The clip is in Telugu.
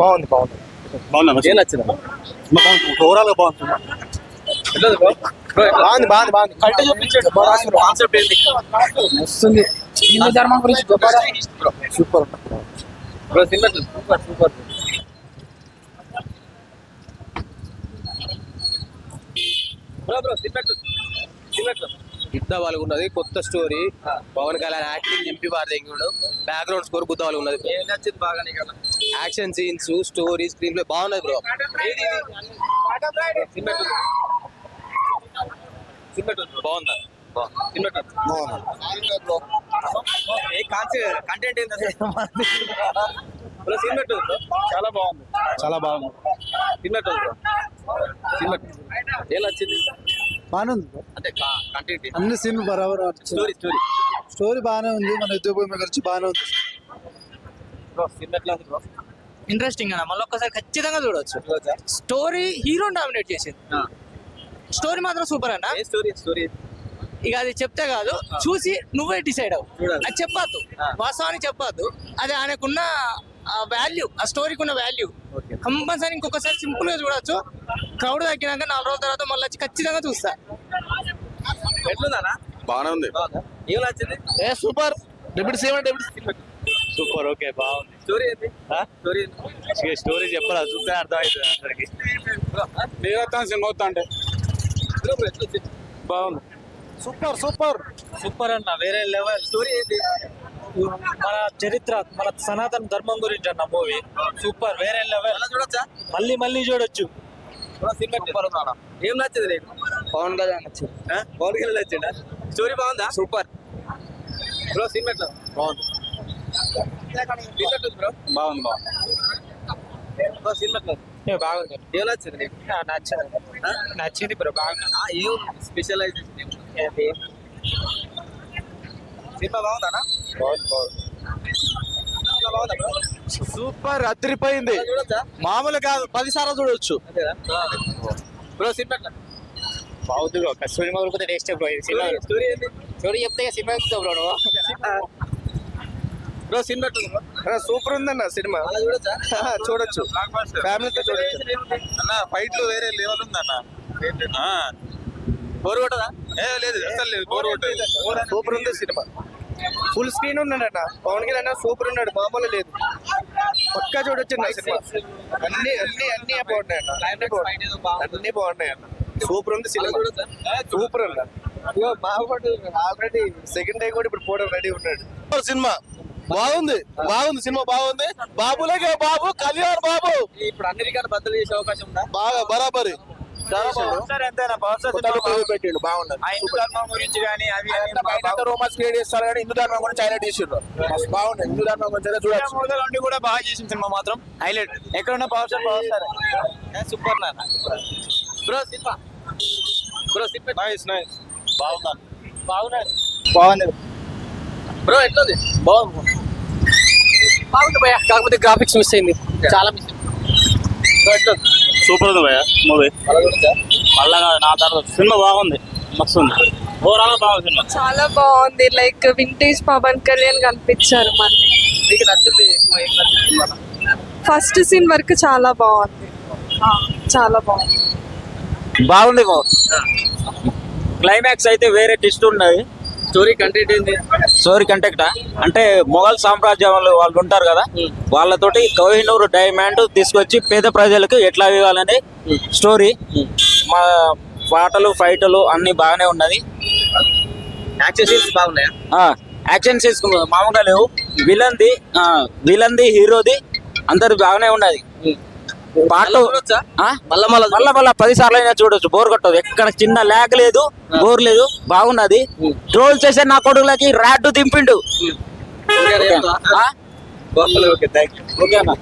బాగుంది బాగుంది. బాగుందా ఓవరాల్గా బాగుంది బాగుంది బాగుంది బాగుంది. కరెక్ట్ చూపించండి కాన్సెప్ట్ ఏంటి? వస్తుంది. హిందూ ధర్మం గురించి బ్రో సూపర్ బ్రో సినిమా ఎట్లా ఉంది? Super super. Bro bro cinema ఎట్లా ఉంది? సినిమా ఎట్లా ఉంది? యుద్ధ వాళ్ళకు ఉన్నది కొత్త story. Pawan Kalyan acting MP వారి దగ్గర బ్యాక్గ్రౌండ్ స్కోర్ గుద్ద వాళ్ళకు ఉన్నది. ఏం నచ్చింది బాగా నీకు? Action scenes story screenplay బాగున్నది బ్రో? బాగుందా కంటెంట్? చాలా బాగుంది. చాలా బాగుంది. సినిమా ఎట్లా ఉంది బాగానే అంటే కంటెంట్ అన్ని సీన్లు బరాబర్ స్టోరీ స్టోరీ. స్టోరీ బాగానే ఉంది. మన యుద్ధ భూమి గురించి బాగానే ఉంది బ్రో సినిమా ఎట్లా ఉంది బ్రో ఇంట్రెస్టింగ్ అన్న. మళ్ళీ ఒక్కసారి ఖచ్చితంగా చూడొచ్చు? స్టోరీ హీరో డామినేట్ చేసింది. స్టోరీ మాత్రం సూపర్ అన్న. ఏ స్టోరీ స్టోరీ ఇక అది చెప్తే కాదు. చూసి నువ్వే డిసైడ్ అవ్వు. అది చెప్పొద్దు. ఆ. వాస్తవానికి చెప్పొద్దు. అది ఆయనకున్న వాల్యూ ఆ స్టోరీకి ఉన్న వాల్యూ ఓకే. కంపల్సరీ ఇంకొకసారి సింపుల్గా చూడొచ్చు. క్రౌడ్ తగ్గినాక నాలుగు రోజుల తర్వాత మళ్ళీ వచ్చి ఖచ్చితంగా చూస్తా. ఎట్లుందనా బాగానే ఉంది. ఏం నచ్చింది ఏ super deputy CM deputy super okay బాగుంది. స్టోరీ ఏంటి స్టోరీ చెప్పాలి చూస్తే అర్థం అవుతుంది అందరికి? మిగతా సినిమా వస్తా అంటే. బాగుంది. Super super. సూపర్ అన్న వేరే లెవెల్. స్టోరీ ఏంటి మన చరిత్ర మన సనాతన ధర్మం గురించి అన్న మూవీ. సూపర్ వేరే లెవెల్. చూడొచ్చా? మళ్ళీ మళ్ళీ చూడొచ్చు. ఏం నచ్చింది నీకు? పవన్ కళ్యాణ్ నచ్చింది? పవన్ కళ్యాణ్ నచ్చిందా స్టోరీ బాగుందా? సూపర్. బ్రో సినిమా బాగుంది సినిమా ఎట్లా ఉంది బ్రో బాగుంది బాగుంది. సినిమా? బాగుంది. ఏం నచ్చింది నచ్చింది. బ్రో బాగుంది. ఏం స్పెషలైజేషన్ సినిమా బాగుందా సినిమా బాగుందా బ్రో? సూపర్ అదిరిపోయింది మామూలు కాదు పది సార్లు చూడొచ్చు. బ్రో సినిమా బాగుంది bro cinema bro story story ఏంటి? స్టోరీ చెప్తే సినిమా చెప్తావు బ్రో నువ్వు. బ్రో సినిమా ఎట్లా ఉంది? బ్రో సూపర్ ఉందన్న సినిమా. చూడొచ్చా? ఫ్యామిలీతో చూడొచ్చు. అన్న ఫైట్లు వేరే లెవెల్ ఉంది అన్న బోరు కొట్టదా? ఏ లేదు అసలు లేదు బోర్ కొట్టేది. సూపర్ ఉంది సినిమా. ఫుల్ స్క్రీన్ ఉన్నాడన్న పవన్ కళ్యాణ్ సూపర్ ఉన్నాడు మామూలు లేదు. పక్కా చూడొచ్చు నా సినిమా. అన్ని అన్ని అన్ని బాగున్నాయి అన్న అన్ని బాగున్నాయి అన్ని సూపర్ ఉంది సినిమా. సూపర్ అన్న. బాగుపడు ఆల్రెడీ సెకండ్ డే కూడా ఇప్పుడు పోవడం రెడీ ఉన్నాడు. సినిమా. బాగుంది బాగుంది సినిమా బాగుంది. బాబులకే బాబు కళ్యాణ్ బాబు. ఇప్పుడు అన్ని రికార్డు బద్దలు చేసే అవకాశం ఉందా? బాగా బరాబరి. పెట్టిండు బాగున్నది ఆ హిందూ ధర్మం గురించి కానీ అవి రోమాన్స్ క్రియేట్ చేస్తారు కానీ హిందూ ధర్మం గురించి హైలైట్ చేసిండ్రు బాగుంది హిందూ ధర్మం గురించి కూడా బాగా చేసిన సినిమా మాత్రం. హైలైట్. ఎక్కడున్న power star power star super నాన్న. Bro cinema. Bro cinema. Nice nice. బాగుందా? బ్రో బాగుంది. బాగుంది భయ కాకపోతే గ్రాఫిక్స్ మిస్ అయింది. చాలా మిస్ సూపర్ ఉంది భయ మూవీ. మళ్ళా నా తర్వాత సినిమా బాగుంది మస్తు ఉంది. ఓవరాల్ బాగుంది సినిమా. చాలా బాగుంది. లైక్ వింటేజ్ పవన్ కళ్యాణ్ కనిపించారు నచ్చింది ఫస్ట్ సీన్ వరకు చాలా బాగుంది. ఆ, చాలా బాగుంది. బాగుంది క్లైమాక్స్ అయితే వేరే ట్విస్ట్ ఉన్నది. స్టోరీ కంటెంట్ ఏంది? స్టోరీ కంటెక్ట్ అంటే మొఘల్ సామ్రాజ్యం వాళ్ళు ఉంటారు కదా వాళ్ళతోటి కోహినూర్ డైమండ్ తీసుకొచ్చి పేద ప్రజలకు ఎట్లా ఇవ్వాలని స్టోరీ. మా పాటలు ఫైటలు అన్ని బాగానే ఉన్నది. యాక్షన్ సీన్స్ బాగున్నాయా? యాక్షన్ సీన్స్ మామూలుగా లేవు. విలన్ది విలన్ది హీరోది అందరు బాగానే ఉన్నది. పాటలు? మళ్ళా మళ్ళా పది సార్లు అయినా చూడొచ్చు. బోర్ కొట్టదు. ఎక్కడ చిన్న లేక లేదు బోర్ లేదు బాగున్నది. ట్రోల్ చేసే నా కొడుకులకి రాడ్డు దింపిండు. ఓకే థ్యాంక్ యూ ఓకే అన్న